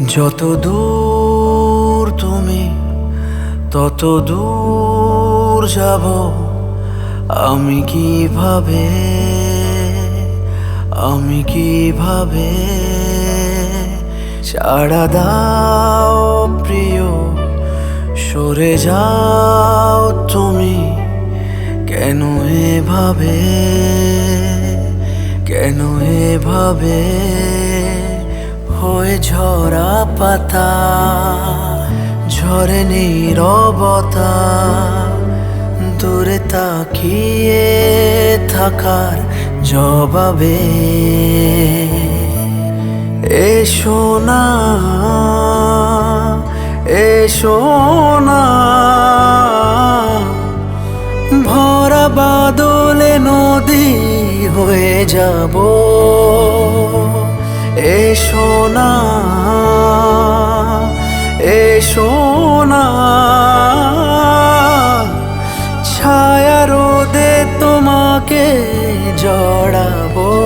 যত দূর তুমি তত দূর যাব। আমি কীভাবে আমি কীভাবে ছাড়া দাও প্রিয়, সরে যাও তুমি। কেন এভাবে কেন এভাবে হয়ে ঝরা পাতা, ঝরে নীরবতা। দূরে তাকিয়ে থাকার জবাবে এসো না এসো না। ভরা বাদলে নদী হয়ে যাব। না। এসো না। ছায়া রোদে তোমাকে জড়াবো।